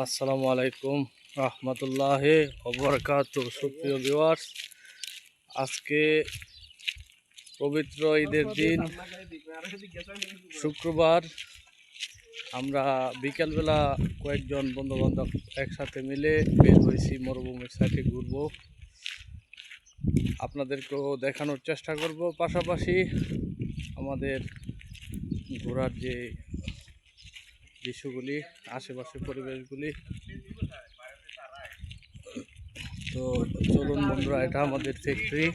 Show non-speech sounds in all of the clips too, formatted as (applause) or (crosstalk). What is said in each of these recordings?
আসসালামু আলাইকুম রহমতুল্লাহ অবরকাত সুপ্রিয় ভিউয়ার্স আজকে পবিত্র ঈদের দিন। শুক্রবার। আমরা বিকেলবেলা কয়েকজন বন্ধুবান্ধব একসাথে মিলে বের হয়েছি, মরুভূমির সাইডে ঘুরবো। আপনাদেরকেও দেখানোর চেষ্টা করব। পাশাপাশি আমাদের ঘোরার যে দৃশ্যগুলি, আশেপাশের পরিবেশগুলি। তো চলুন বন্ধুরা, এটা আমাদের ফ্যাক্টরি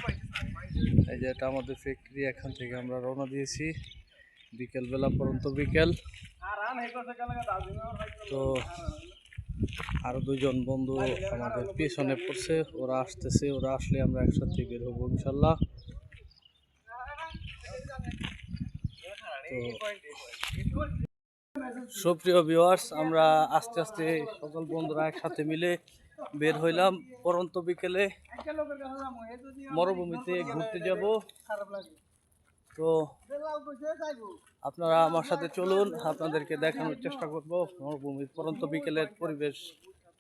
এই যে এটা আমাদের ফ্যাক্টরি এখান থেকে আমরা রওনা দিয়েছি। বিকেলবেলা পর্যন্ত বিকেল। তো আরও দুজন বন্ধু আমাদের পিছনে পড়ছে, ওরা আসতেছে, ওরা আসলে আমরা একসাথে বের হব ইনশাল্লাহ। তো সুপ্রিয় ভিউয়ার্স আমরা আস্তে আস্তে সকল বন্ধুরা একসাথে মিলে বের হইলাম। পরন্ত বিকেলে মরুভূমিতে ঘুরতে যাব। তো আপনারা আমার সাথে চলুন, আপনাদেরকে দেখানোর চেষ্টা করব মরুভূমির পরন্ত বিকেলের পরিবেশ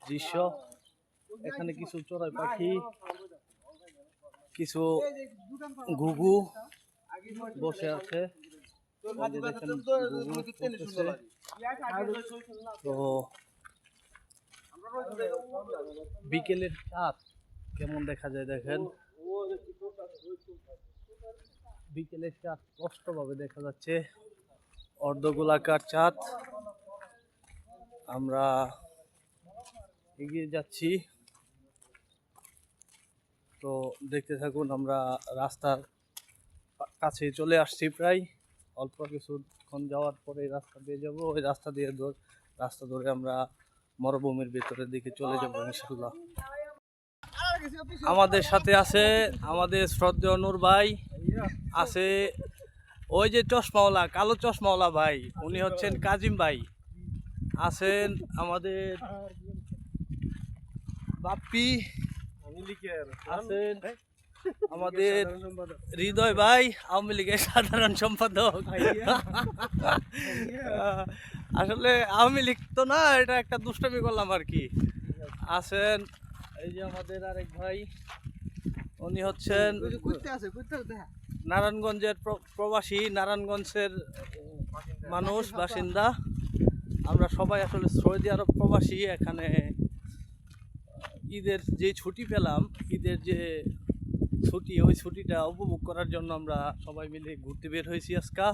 দৃশ্য। এখানে কিছু চড়াই পাখি, কিছু ঘুঘু বসে আছে। তো বিকেলের চাঁদ কেমন দেখা যায় দেখেন? বিকেলের চাঁদ স্পষ্টভাবে দেখা যাচ্ছে। অর্ধগোলাকার চাঁদ। আমরা এগিয়ে যাচ্ছি। তো দেখতে থাকুন আমরা রাস্তার কাছে চলে আসছি প্রায়। অল্প কিছুক্ষণ যাওয়ার পরে এই রাস্তা দিয়ে যাব। ওই রাস্তা দিয়ে ধর- রাস্তা ধরে আমরা মরুভূমির ভেতরের দিকে চলে যাব ইনশাল্লাহ আমাদের সাথে আছে আমাদের শ্রদ্ধেয় নূর ভাই আছে ওই যে চশমাওয়ালা কালো চশমাওয়ালা ভাই উনি হচ্ছেন কাজিম ভাই। আছেন আমাদের বাপ্পি আছেন আমাদের হৃদয় ভাই আওয়ামী লীগের সাধারণ সম্পাদক। আসলে আওয়ামী লীগ তো না এটা একটা দুষ্টামি করলাম আর কি। আছেন এই যে আমাদের আরেক ভাই উনি হচ্ছেন নারায়ণগঞ্জের প্র- প্রবাসী নারায়ণগঞ্জের মানুষ বাসিন্দা। আমরা সবাই আসলে সৌদি আরব প্রবাসী এখানে ঈদের যে ছুটি পেলাম ঈদের যে ছুটি, ওই ছুটিটা উপভোগ করার জন্য আমরা সবাই মিলে ঘুরতে বের হয়েছি আজকা।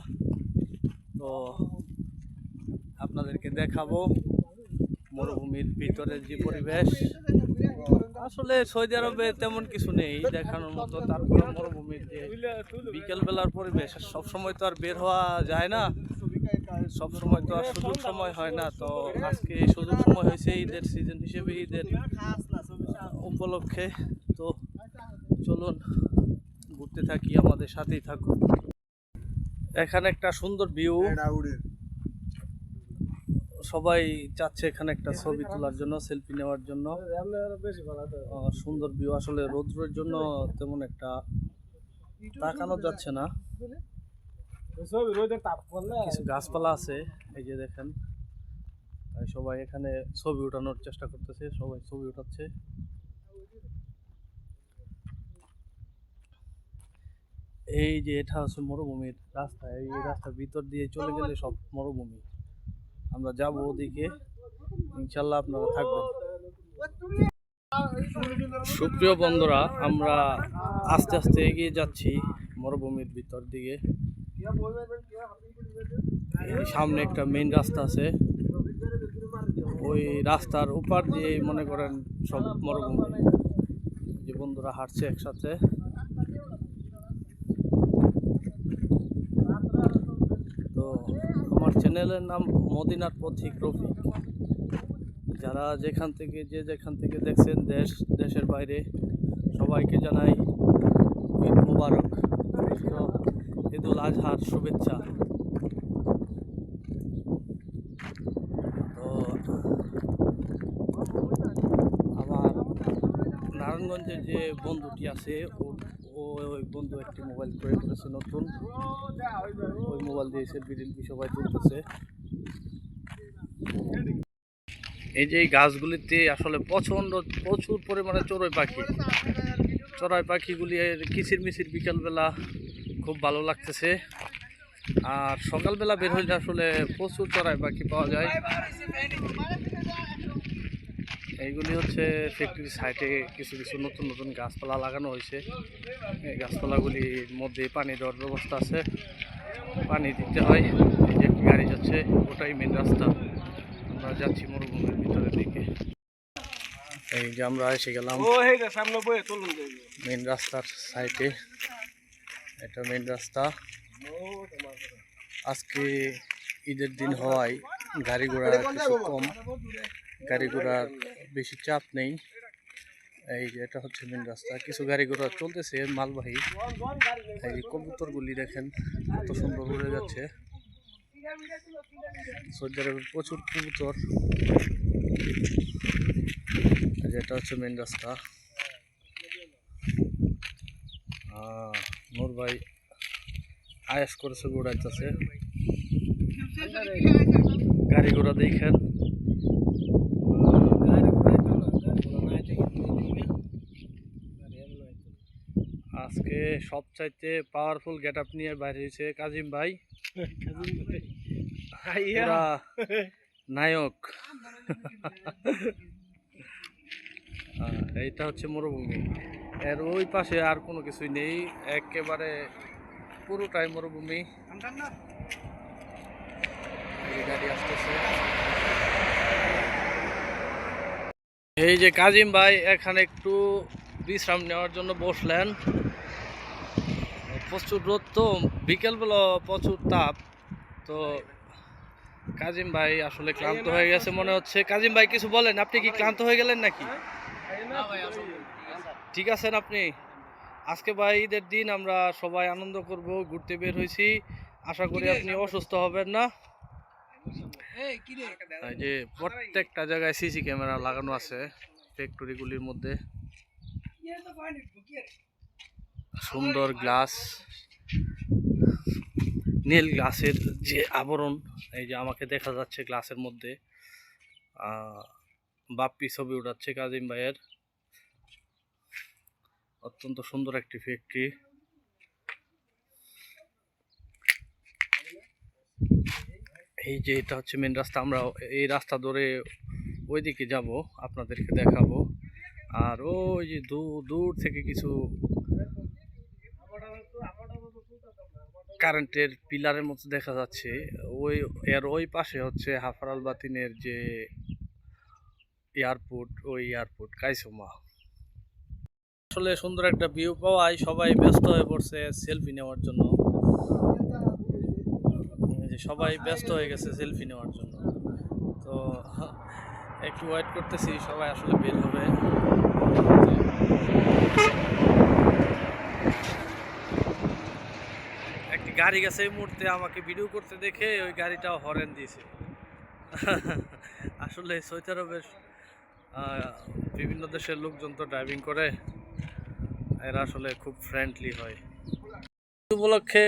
তো আপনাদেরকে দেখাবো মরুভূমির ভিতরের যে পরিবেশ। আসলে সৌদি আরবে তেমন কিছু নেই, দেখানোর মতো তারপরে মরুভূমির যে বিকেল বেলার পরিবেশ সব সময় তো আর বের হওয়া যায় না। সব সময় তো আর সুযোগ সময় হয় না, তো আজকে সুযোগ সময় হয়েছে ঈদের সিজন হিসেবে, ঈদের উপলক্ষে। চলুন ঘুরতে থাকি আমাদের সাথেই থাকুন। এখানে একটা সুন্দর ভিউ সবাই চাচ্ছে এখানে একটা ছবি তোলার জন্য সেলফি নেওয়ার জন্য। সুন্দর ভিউ আসলে রৌদ্রের জন্য তেমন একটা তাকানো যাচ্ছে না। কিছু গাছপালা আছে এই যে দেখেন। তাই সবাই এখানে ছবি উঠানোর চেষ্টা করতেছে সবাই ছবি উঠাচ্ছে এই যে এটা হচ্ছে মরুভূমির রাস্তা এই রাস্তার ভিতর দিয়ে চলে গেলে সব মরুভূমি। আমরা যাব ওদিকে। ইনশাল্লাহ আপনারা থাকবেন। সুপ্রিয় বন্ধুরা আমরা আস্তে আস্তে এগিয়ে যাচ্ছি মরুভূমির ভিতর দিকে। এই সামনে একটা মেইন রাস্তা আছে। ওই রাস্তার উপার দিয়ে মনে করেন সব মরুভূমি। যে বন্ধুরা হাঁটছে একসাথে। তো আমার চ্যানেলের নাম মদিনার পথিক রফিক। যারা যেখান থেকে যে যেখান থেকে দেখছেন দেশ, দেশের বাইরে, সবাইকে জানাই ঈদ মুবারক পবিত্র ঈদুল আজহার শুভেচ্ছা। তো আমার নারায়ণগঞ্জের যে বন্ধুটি আছে ও ও ওই বন্ধু একটি মোবাইল ক্রয় করেছে নতুন। ওই মোবাইল দিয়ে সেলফি টিলফি সবাই তুলতেছে। এই যে এই গাছগুলিতে আসলে প্রচণ্ড, প্রচুর পরিমাণে চড়ুই পাখি। চড়াই পাখিগুলি কিচির মিচির বিকালবেলা খুব ভালো লাগতেছে। আর সকালবেলা বের হইলে আসলে প্রচুর চড়াই পাখি পাওয়া যায়। এইগুলি হচ্ছে ফ্যাক্টরি সাইডে কিছু কিছু নতুন নতুন গাছপালা লাগানো হয়েছে। এই গাছপালাগুলির মধ্যে পানি দেওয়ার ব্যবস্থা আছে। পানি দিতে হয় এই যে একটি গাড়ি যাচ্ছে ওটাই মেন রাস্তা। আমরা যাচ্ছি মরুভূমির ভিতরের দিকে। এই যে আমরা এসে গেলাম মেন রাস্তার সাইডে। এটা মেন রাস্তা। আজকে ঈদের দিন হওয়ায় গাড়ি ঘোড়া কিছু কম। গাড়ি ঘোড়ার বেশি চাপ নেই। এই যে এটা হচ্ছে মেন রাস্তা। কিছু গাড়ি ঘোড়া চলতেছে, মালবাহী। এই কবুতরগুলি দেখেন, কত সুন্দর উড়ে যাচ্ছে। সৌদি প্রচুর কবুতর। এটা হচ্ছে মেন রাস্তা। নূর ভাই আয়াস করেছে ছবি উড়াইতেছে গাড়ি ঘোড়া দেখেন আজকে সবচাইতে পাওয়ারফুল গেট আপ নিয়ে বাইরে হয়েছে কাজিম ভাই। নায়ক। এইটা হচ্ছে মরুভূমি। এর ওই পাশে আর কোনো কিছুই নেই। একেবারে পুরোটাই মরুভূমি। গাড়ি আসতেছে। এই যে কাজিম ভাই এখানে একটু বিশ্রাম নেওয়ার জন্য বসলেন। প্রচুর রোদ তো, বিকেলবেলা প্রচুর তাপ। তো কাজিম ভাই আসলে ক্লান্ত হয়ে গেছে মনে হচ্ছে। কাজিম ভাই, কিছু বলেন, আপনি কি ক্লান্ত হয়ে গেলেন নাকি? ঠিক আছেন আপনি? আজকে ভাই ঈদের দিন আমরা সবাই আনন্দ করব, ঘুরতে বের হয়েছি। আশা করি আপনি অসুস্থ হবেন না। যে প্রত্যেকটা জায়গায় সিসি ক্যামেরা লাগানো আছে, ফ্যাক্টরিগুলির মধ্যে। সুন্দর গ্লাস, নীল গ্লাসের যে আবরণ, এই যে আমাকে দেখা যাচ্ছে গ্লাসের মধ্যে বাপ্পি ছবি উঠাচ্ছে কাজিম ভাইয়ের। অত্যন্ত সুন্দর একটি ফ্যাক্টরি এই যে এটা হচ্ছে মেন রাস্তা, আমরা এই রাস্তা ধরে ওইদিকে যাব, আপনাদেরকে দেখাবো। আর ওই যে দূর দূর থেকে কিছু কারেন্টের পিলারের মতো দেখা যাচ্ছে, ওই, এর ওই পাশে হচ্ছে হাফারাল বাতিনের যে এয়ারপোর্ট, ওই এয়ারপোর্ট, কাইসোমা। আসলে সুন্দর একটা ভিউ পাওয়ায় সবাই ব্যস্ত হয়ে পড়ছে সেলফি নেওয়ার জন্য। সবাই ব্যস্ত হয়ে গেছে সেলফি নেওয়ার জন্য। তো একটু ওয়েট করতেছি, সবাই আসলে বের হবে। গাড়ি গেছে এই মুহূর্তে আমাকে ভিডিও করতে দেখে ওই গাড়িটাও হরেন দিয়েছে। (laughs) আসলে সৌদি আরবের বিভিন্ন দেশের লোকজন তো ড্রাইভিং করে, এরা আসলে খুব ফ্রেন্ডলি হয়। উপলক্ষে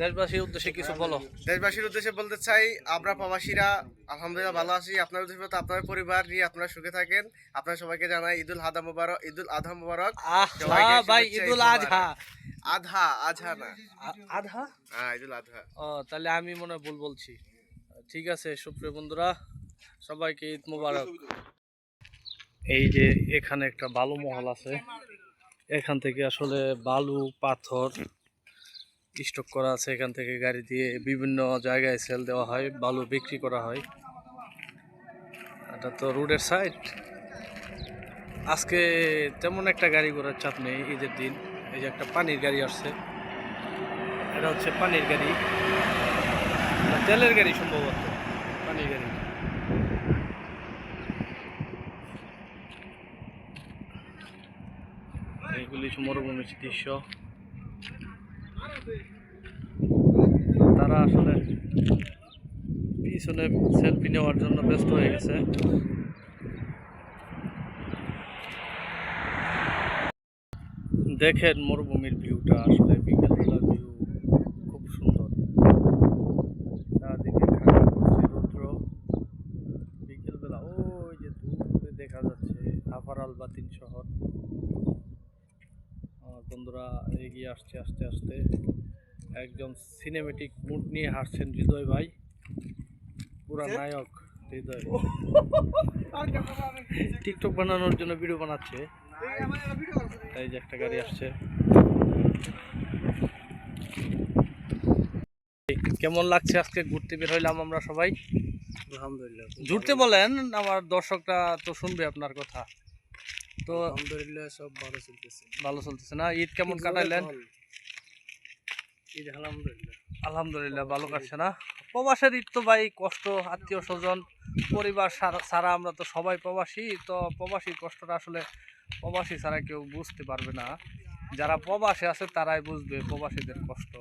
দেশবাসীর উদ্দেশ্যে কিছু বলো। দেশবাসীর উদ্দেশ্যে বলতে চাই আমরা প্রবাসীরা আলহামদুলিল্লাহ ভালো আছি। আপনার উদ্দেশ্যে আপনার পরিবার নিয়ে আপনারা সুখে থাকেন। আপনারা সবাইকে জানাই ঈদুল আধা মুবারক ঈদুল আধা মুবারক। ভাই ঈদুল আজহা। আধা আধা না। আধা? হ্যাঁ ঈদুল আধা ও তাহলে আমি মনে হয় ভুল বলছি। ঠিক আছে সুপ্রিয় বন্ধুরা সবাইকে ঈদ মোবারক। এই যে এখানে একটা ভালো মহল আছে। এখান থেকে আসলে বালু, পাথর স্টক করা আছে। এখান থেকে গাড়ি দিয়ে বিভিন্ন জায়গায় সেল দেওয়া হয়, বালু বিক্রি করা হয়। এটা তো রোডের সাইড আজকে তেমন একটা গাড়ি ঘোড়ার চাপ নেই ঈদের দিন। এই যে একটা পানির গাড়ি আসছে। এটা হচ্ছে পানির গাড়ি। তেলের গাড়ি সম্ভবত, পানির গাড়ি। মরুভূমির দৃশ্য তারা আসলে পিছনে সেলফি নেওয়ার জন্য ব্যস্ত হয়ে গেছে। দেখেন মরুভূমির ভিউটা আসলে বিকেলবেলার ভিউ খুব সুন্দর। বিকেলবেলা ওই যে দূরে দেখা যাচ্ছে আফার আলবাতিন শহর। আমার বন্ধুরা এগিয়ে আসছে আস্তে আস্তে। একদম সিনেমেটিক মুড নিয়ে হাসছেন হৃদয় ভাই। পুরা নায়ক হৃদয়। টিকটক বানানোর জন্য ভিডিও বানাচ্ছে। এই যে একটা গাড়ি আসছে। কেমন লাগছে আজকে ঘুরতে বের হইলাম আমরা সবাই? আলহামদুলিল্লাহ ঘুরতে বলেন আমার দর্শকরা তো শুনবে আপনার কথা। তো আলহামদুলিল্লাহ সব ভালো চলতেছে। ভালো চলতেছে না? ঈদ কেমন কাটাইলেন? ঈদ আলহামদুলিল্লাহ। আলহামদুলিল্লাহ ভালো কাটছে না? প্রবাসের ঈদ তো ভাই কষ্ট আত্মীয় স্বজন পরিবার সারা- ছাড়া আমরা তো সবাই প্রবাসী তো প্রবাসীর কষ্টটা আসলে প্রবাসী ছাড়া কেউ বুঝতে পারবে না। যারা প্রবাসে আছে তারাই বুঝবে প্রবাসীদের কষ্ট।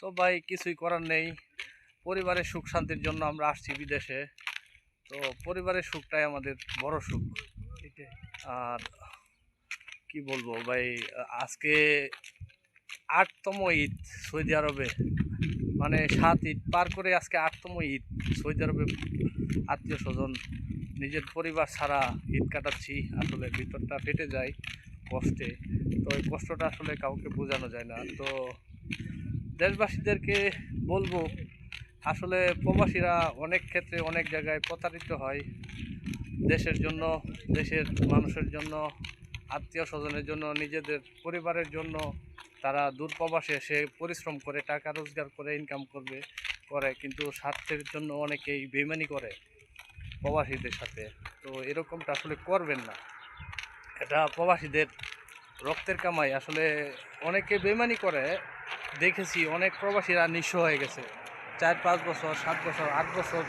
তো ভাই কিছুই করার নেই। পরিবারের সুখ শান্তির জন্য আমরা আসছি বিদেশে। তো পরিবারের সুখটাই আমাদের বড় সুখ। আর কি বলব ভাই, আজকে আটতম ঈদ সৌদি আরবে। মানে সাত ঈদ পার করে আজকে আটতম ঈদ সৌদি আরবে। আত্মীয় স্বজন, নিজের পরিবার ছাড়া ঈদ কাটাচ্ছি। আসলে ভিতরটা ফেটে যায় কষ্টে। তো এই কষ্টটা আসলে কাউকে বোঝানো যায় না। তো দেশবাসীদেরকে বলব, আসলে প্রবাসীরা অনেক ক্ষেত্রে অনেক জায়গায় প্রতারিত হয়। দেশের জন্য, দেশের মানুষের জন্য, আত্মীয় স্বজনের জন্য, নিজেদের পরিবারের জন্য তারা দূর প্রবাসে এসে পরিশ্রম করে, টাকা রোজগার করে ইনকাম করবে, করে। কিন্তু স্বার্থের জন্য অনেকেই বেমানি করে প্রবাসীদের সাথে। তো এরকমটা আসলে করবেন না। এটা প্রবাসীদের রক্তের কামাই। আসলে অনেকে বেমানি করে। দেখেছি অনেক প্রবাসীরা নিঃস্ব হয়ে গেছে। চার, পাঁচ বছর, সাত বছর, আট বছর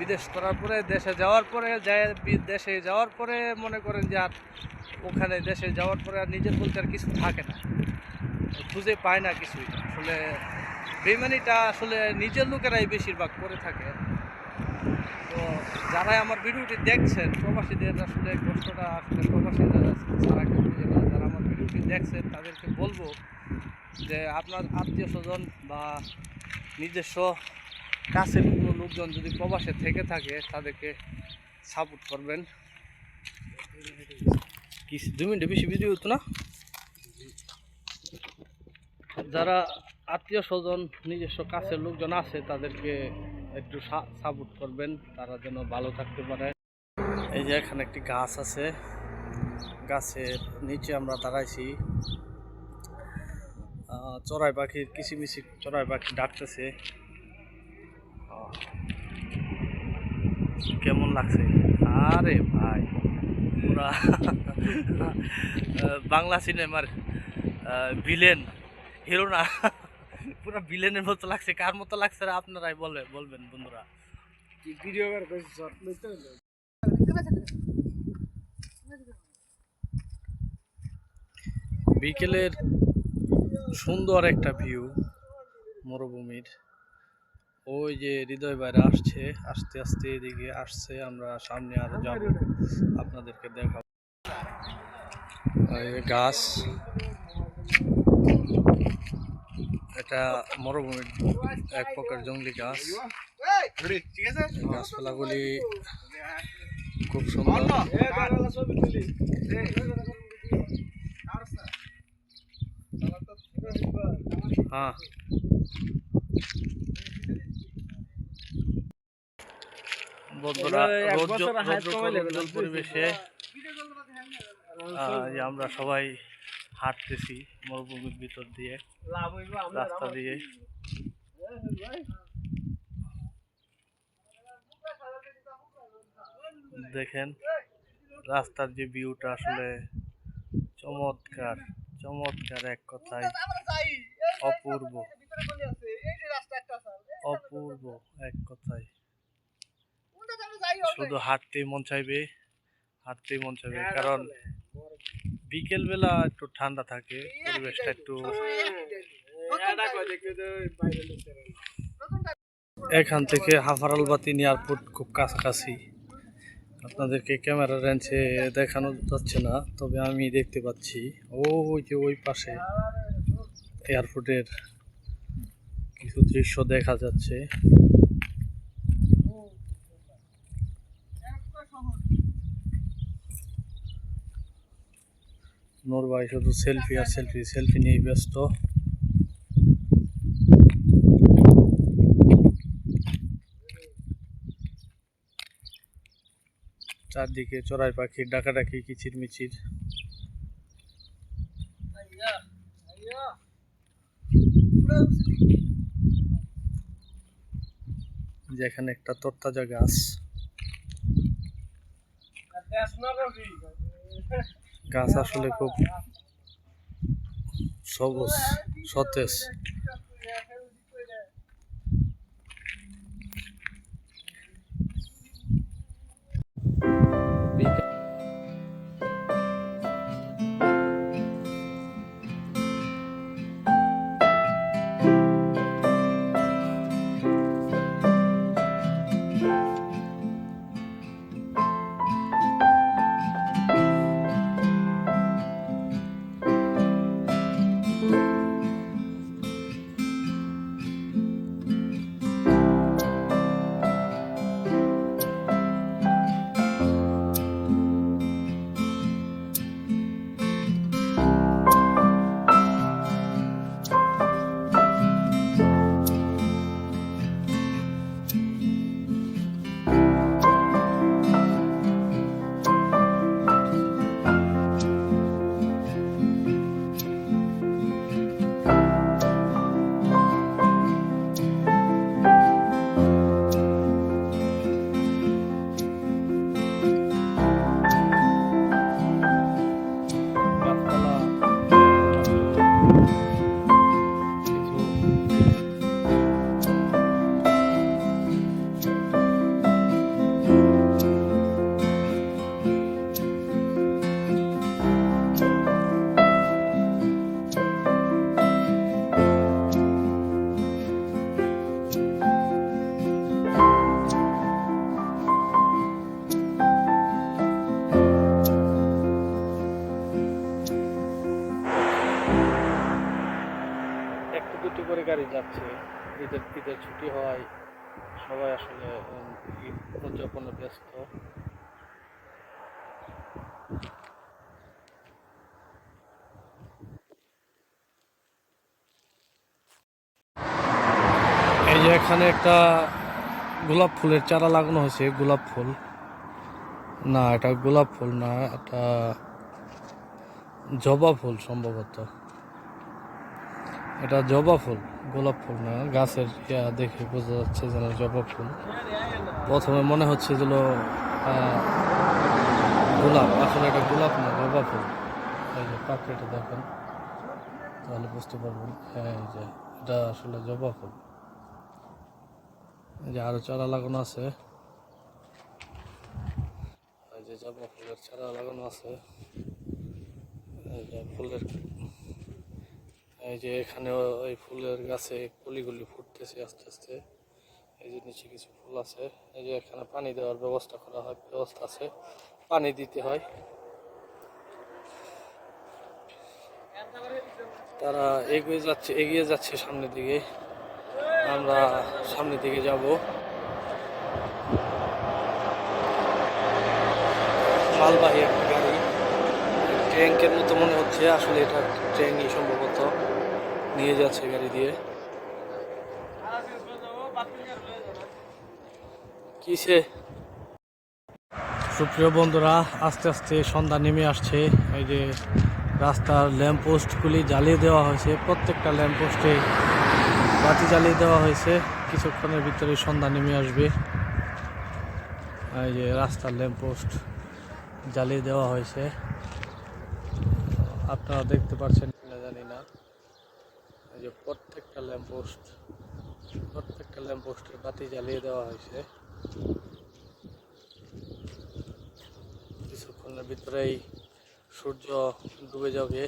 বিদেশ করার পরে, দেশে যাওয়ার পরে, যায় দেশে যাওয়ার পরে মনে করেন যে আর ওখানে দেশে যাওয়ার পরে আর নিজের বলতে আর কিছু থাকে না। খুঁজে পায় না কিছুই। আসলে বেমানিটা আসলে নিজের লোকেরাই বেশিরভাগ করে থাকে। তো যারা আমার ভিডিওটি দেখছেন, প্রবাসীদের আসলে কষ্টটা আসলে প্রবাসীরা যারা না যারা আমার ভিডিওটি দেখছেন, তাদেরকে বলব যে আপনার আত্মীয় স্বজন বা নিজস্ব কাছের লোকজন যদি প্রবাসে থেকে থাকে, তাদেরকে সাপোর্ট করবেন। দু মিনিটে বেশি ভিডিও হতো না? যারা আত্মীয় স্বজন, নিজস্ব কাছের লোকজন আছে, তাদেরকে একটু সাপোর্ট করবেন। তারা যেন ভালো থাকতে পারে। এই যে এখানে একটি গাছ আছে। গাছের নিচে আমরা দাঁড়াইছি। চড়াই পাখির কিচিমিচি চড়াই পাখি ডাকতেছে। কেমন লাগছে? আরে ভাই পুরা বাংলা সিনেমার ভিলেন হিরো না পুরা ভিলেনের মতো লাগছে। কার মতো লাগছে আপনারাই বলবে বলবেন বন্ধুরা। ভিডিও বিকেলের সুন্দর একটা ভিউ মরুভূমির। ওই যে হৃদয় বাইরে আসছে, আস্তে আস্তে এদিকে আসছে, আমরা সামনে আরও যাব। আপনাদেরকে দেখাবো। গাছ। এটা মরুভূমির এক প্রকার জঙ্গলি গাছ। গাছপালাগুলি খুব সুন্দর। হ্যাঁ বন্ধুরা এগুলো এক রৌদ্র বছর হায়াত রৌদ্র কমাইলে করুণ বুঝতেছি। পরিবেশে আমরা সবাই হাঁটতেছি মরুভূমির ভিতর দিয়ে লাভ হইব আমরা রাস্তা দিয়ে। দেখেন রাস্তার যে ভিউটা আসলে চমৎকার চমৎকার এক কথায় অপূর্ব। অপূর্ব এক কথায়। শুধু হাঁটতেই মন চাইবে হাঁটতেই মন চাইবে। কারণ বিকেল বেলা একটু ঠান্ডা থাকে পরিবেশটা একটু বাইরে লইতে এখান থেকে হাফারালবাতিন এয়ারপোর্ট খুব কাছাকাছি। আপনাদেরকে ক্যামেরা রেঞ্চে দেখানো যাচ্ছে না তবে আমি দেখতে পাচ্ছি। ও ওই যে ওই পাশে এয়ারপোর্টের কিছু দৃশ্য দেখা যাচ্ছে। নোর ভাই শুধু সেলফি আর সেলফি সেলফি নিয়ে ব্যস্ত। চারদিকে চড়াই পাখি, ডাকাডাকি কিচির মিচির যেখানে একটা তরতাজা গাছ গাছ। আসলে খুব সবুজ সতেজ। ঈদের ছুটি হওয়ায় সবাই আসলে ঈদ উদযাপনে ব্যস্ত। এই যে এখানে একটা গোলাপ ফুলের চারা লাগানো হয়েছে, গোলাপ ফুল। না, এটা গোলাপ ফুল না, এটা জবা ফুল সম্ভবত। এটা জবা ফুল, গোলাপ ফুল না, গাছের ইয়া দেখে বোঝা যাচ্ছে যেন জবা ফুল। প্রথমে মনে হচ্ছে যেন গোলাপ আসলে এটা গোলাপ না, জবা ফুল। এই যে পাখড়িটা দেখেন, তাহলে বুঝতে পারবেন হ্যাঁ এই যে এটা আসলে জবা ফুল। এই যে আরও চারা লাগানো আছে। এই যে জবা ফুলের চারা লাগানো আছে। এই যে ফুলের এই যে এখানে ওই ফুলের গাছে কলিগুলি ফুটতেছে আস্তে আস্তে। এই যে নিচে কিছু ফুল আছে। এই যে এখানে পানি দেওয়ার ব্যবস্থা করা হয়, ব্যবস্থা আছে। পানি দিতে হয়। তারা এগিয়ে যাচ্ছে এগিয়ে যাচ্ছে সামনের দিকে। আমরা সামনের দিকে যাব। মালবাহী ট্যাঙ্কের মতো মনে হচ্ছে, আসলে এটা ট্রেনই সম্ভবত। নিয়ে যাচ্ছে গাড়ি দিয়ে। কিসে? সুপ্রিয় বন্ধুরা, আস্তে আস্তে সন্ধ্যা নেমে আসছে। এই যে রাস্তার ল্যাম্প পোস্টগুলি জ্বালিয়ে দেওয়া হয়েছে, প্রত্যেকটা ল্যাম্প পোস্টে বাতি জ্বালিয়ে দেওয়া হয়েছে। কিছুক্ষণের ভিতরে সন্ধ্যা নেমে আসবে। এই যে রাস্তার ল্যাম্প পোস্ট জ্বালিয়ে দেওয়া হয়েছে। আপনারা দেখতে পাচ্ছেন। কিনা জানি না। এই যে প্রত্যেকটা ল্যাম্প পোস্ট প্রত্যেকটা ল্যাম্প পোস্টের বাতি জ্বালিয়ে দেওয়া হয়েছে। কিছুক্ষণের ভিতরেই সূর্য ডুবে যাবে।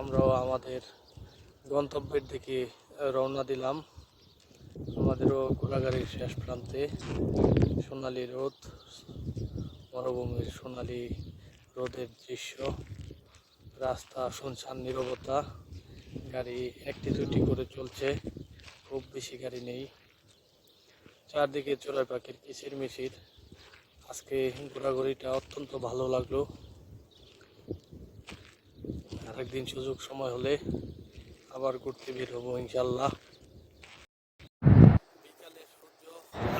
আমরাও আমাদের গন্তব্যের দিকে রওনা দিলাম। আমাদেরও ঘোড়াগাড়ির শেষ প্রান্তে সোনালি রোদ মরুভূমির সোনালি রোদের দৃশ্য, রাস্তা, শুনশান, নীরবতা, গাড়ি একটি দুটি করে চলছে, খুব বেশি গাড়ি নেই। চারদিকে চড়াই পাখির কিচির মিচির। আজকে ঘোরাঘুরিটা অত্যন্ত ভালো লাগল। আরেকদিন সুযোগ সময় হলে আবার ঘুরতে বের হব ইনশাল্লাহ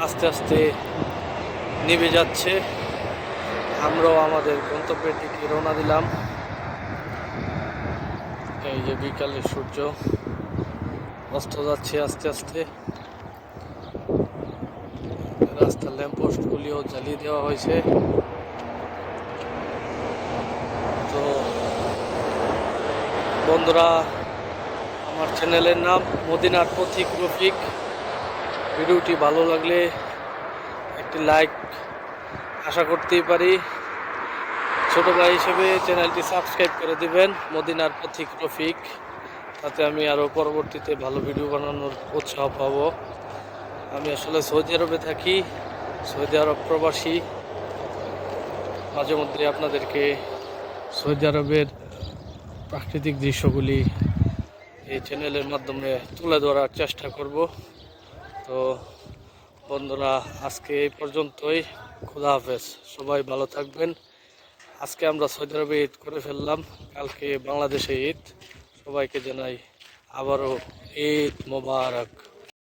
আস্তে আস্তে নিভে যাচ্ছে। আমরাও আমাদের গন্তব্যের দিকে রওনা দিলাম। এই যে বিকালে সূর্য অস্ত যাচ্ছে আস্তে আস্তে। রাস্তার ল্যাম্পপোস্টগুলিও জ্বালিয়ে দেওয়া হয়েছে। তো বন্ধুরা, আমার চ্যানেলের নাম মদিনার পথিক রফিক। ভিডিওটি ভালো লাগলে একটি লাইক আশা করতেই পারি। ছোট ভাই হিসেবে চ্যানেলটি সাবস্ক্রাইব করে দিবেন, মদিনার পথিক রফিক। তাতে আমি আরও পরবর্তীতে ভালো ভিডিও বানানোর উৎসাহ পাব। আমি আসলে সৌদি আরবে থাকি, সৌদি আরব প্রবাসী। মাঝে মধ্যে আপনাদেরকে সৌদি আরবের প্রাকৃতিক দৃশ্যগুলি এই চ্যানেলের মাধ্যমে তুলে ধরার চেষ্টা করব। তো বন্ধুরা, আজকে এই পর্যন্তই। খুদা হাফেজ, সবাই ভালো থাকবেন। আজকে আমরা সৌদি আরবে ঈদ করে ফেললাম। কালকে বাংলাদেশে ঈদ। সবাইকে জানাই আবারও ঈদ মোবারক।